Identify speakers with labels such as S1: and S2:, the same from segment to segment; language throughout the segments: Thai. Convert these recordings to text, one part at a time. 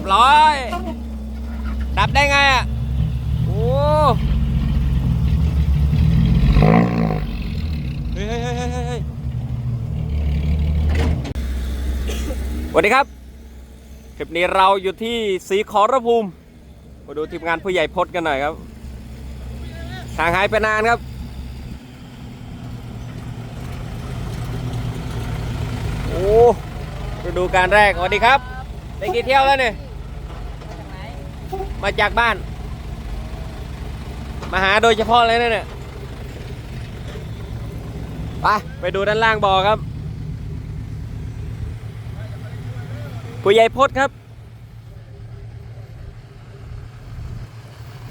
S1: ยบร้อย ดับได้ไงอะ โอ้เฮ้ยเฮ้ยเฮ้ยเฮ้ยเฮ้ยสวัสดีครับ คลิปนี้เราอยู่ที่สีขอรภูมิ มาดูทีมงานผู้ใหญ่พดกันหน่อยครับห่างหายไปนานครับโอ้ฤดูการแรกสวัสดีครับ ได้กี่เที่ยวแล้วเนี่ย มาจากบ้าน มาหาโดยเฉพาะเลยนะเนี่ยไปไปดูด้านล่างบ่อครับ ผู้ใหญ่พดครับ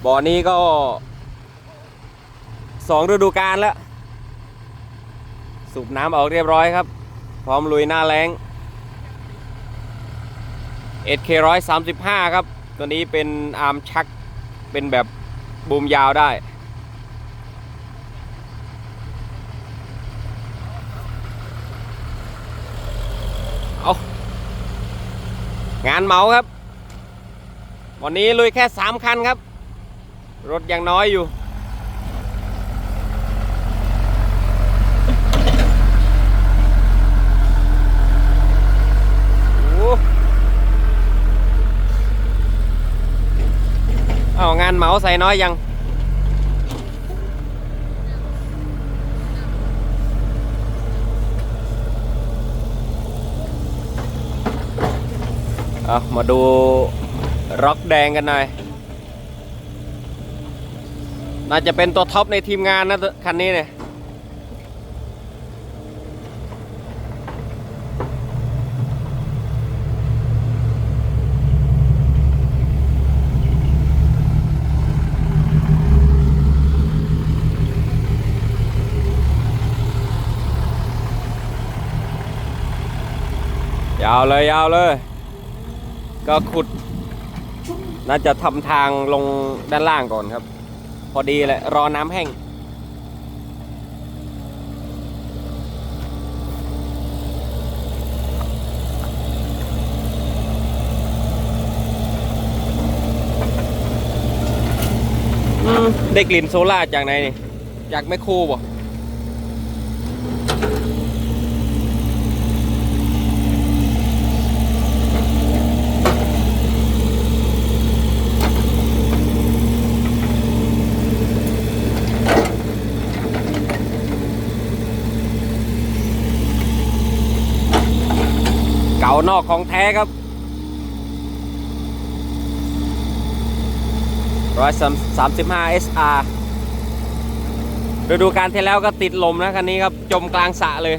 S1: บ่อนี้ก็สองฤดูกาลแล้ว สูบน้ำออกเรียบร้อยครับ พร้อมลุยหน้าแรง SK 135ครับ ตัวนี้เป็นอาร์มชักเป็นแบบบูมยาวได้ เอางานเมาครับ วันนี้ลุยแค่ 3 คันครับ รถยังน้อยอยู่ โอ้ เอางานเหมาใส่น้อยยังเอามาดูร็อกแดงกันหน่อย น่าจะเป็นตัวท็อปในทีมงานนะคันนี้เนี่ย ยาวเลยยาวเลย ก็ขุด น่าจะทำทางลงด้านล่างก่อนครับ พอดีแหละรอน้ำแห้งได้กลิ่นโซล่าจากไหนนี่ จากแมคครบ่านอกของแท้ครับร้อยสามสิบห้า SR ฤดูการที่แล้วก็ติดลมนะคันนี้ครับ จมกลางสะเลย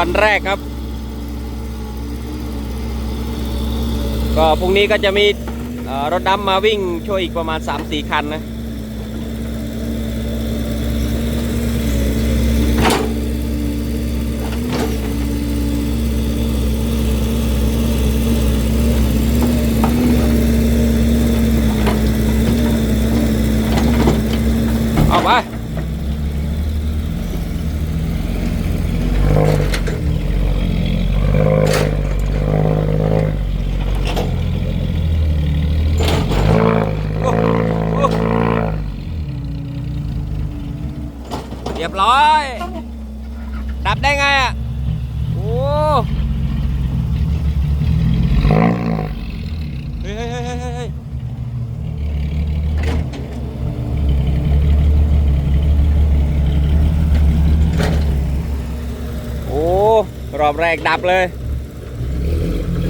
S1: วันแรกครับ ก็พรุ่งนี้ก็จะมีรถดำมาวิ่งช่วยอีกประมาณ 3-4 คันนะ รกดับเลย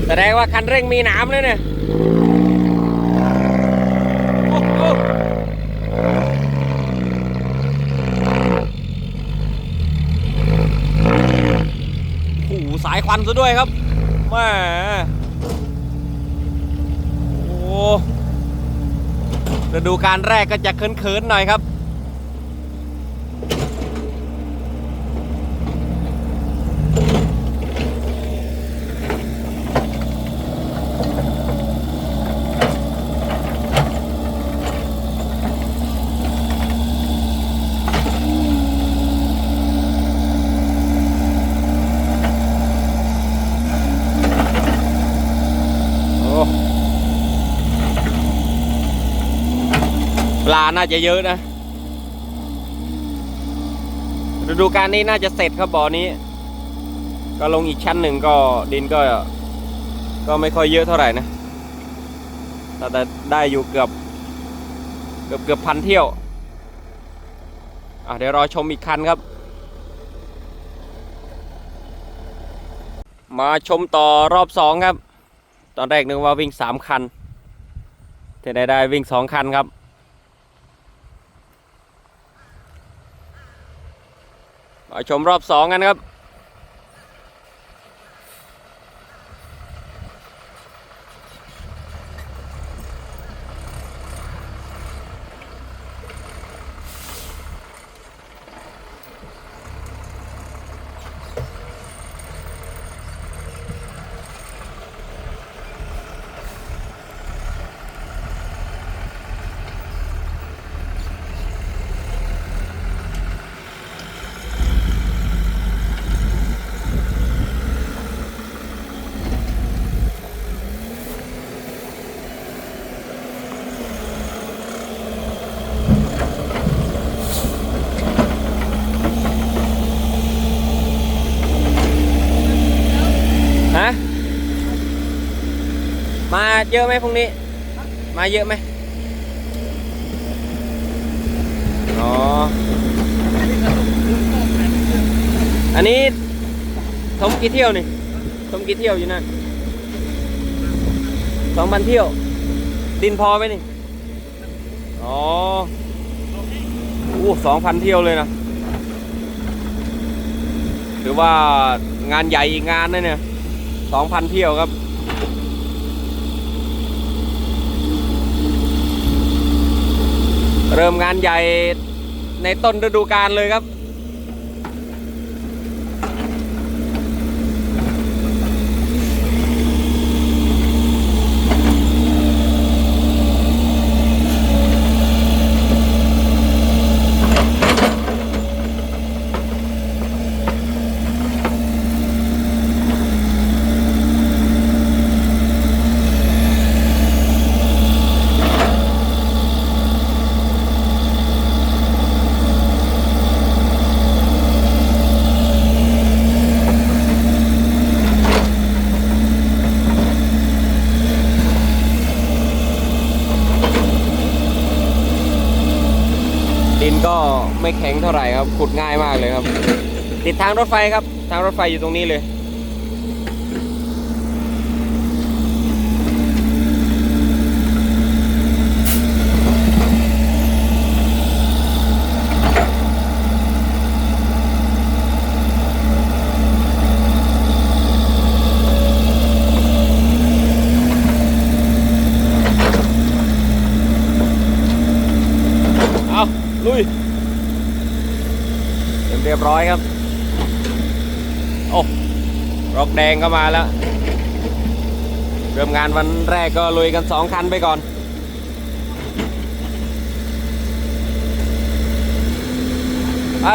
S1: แสดงว่าคันเร่งมีน้ำเลยเนี่ยสายควันซะด้วยครับแม่โอ้ฤดูการแรกก็จะเขินๆหน่อยครับ น่าจะเยอะนะฤดูการนี้น่าจะเสร็จครับบ่อนี้ ก็ลงอีกชั้นหนึ่งก็ดินก็ ก็ไม่ค่อยเยอะเท่าไหร่นะแต่ได้อยู่เกือบ เกือบเกือบพันเที่ยวอะเดี๋ยวรอชมอีกคันครับ มาชมต่อรอบสองครับ ตอนแรกนึกว่าวิ่งสามคันแต่ได้ได้วิ่งสองคันครับ มาชมรอบสองกันครับ เยอะไหมพรุ่งนี้ มาเยอะไหมอ๋อ อันนี้ทมกี่เที่ยวนี่ทมกี่เที่ยวอยู่นั่นสองพันเที่ยว ดินพอไหมนี่ อ๋อโอ้สองพันเที่ยวเลยนะหรือว่างานใหญ่อีกงานนะเนี่ยสองพันเที่ยวครับ เริ่มงานใหญ่ในต้นฤดูกาลเลยครับ ดินก็ ไม่แข็งเท่าไหร่ครับขุดง่ายมากเลยครับ ติดทางรถไฟครับ ทางรถไฟอยู่ตรงนี้เลย เอาลุยเตรียมเรีย บร้อยครับ โอ้รอกแดงก็มาแล้ว เริ่มงานวันแรกก็ลุยกันสองคันไปก่อน ไป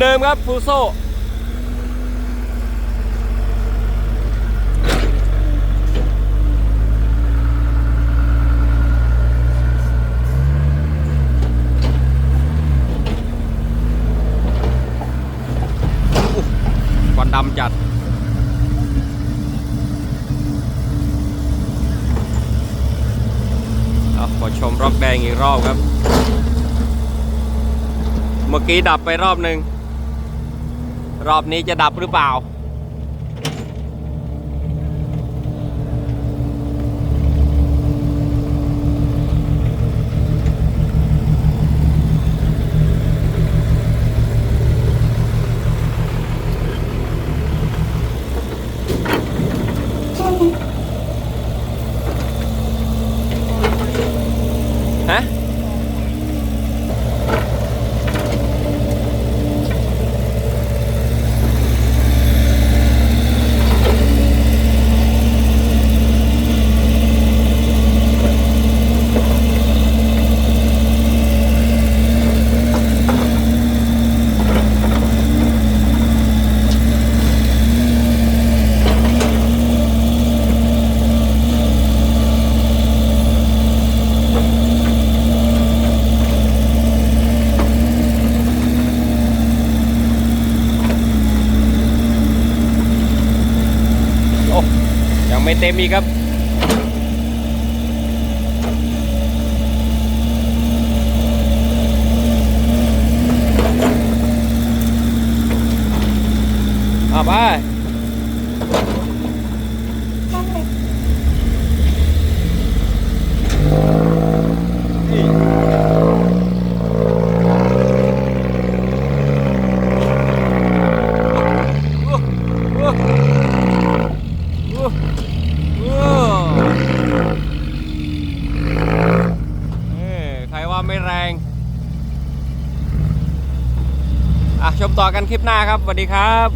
S1: เดิมๆครับฟูโซ ควันดำจัด เอาขอชม รอบครับ เมื่อกี้ดับไปรอบหนึ่ง รอบนี้จะดับหรือเปล่า ไม่ เต็มอีกครับอ่าไป เอ้ยใครว่าไม่แรง อะชมต่อกันคลิปหน้าครับสวัสดีครับ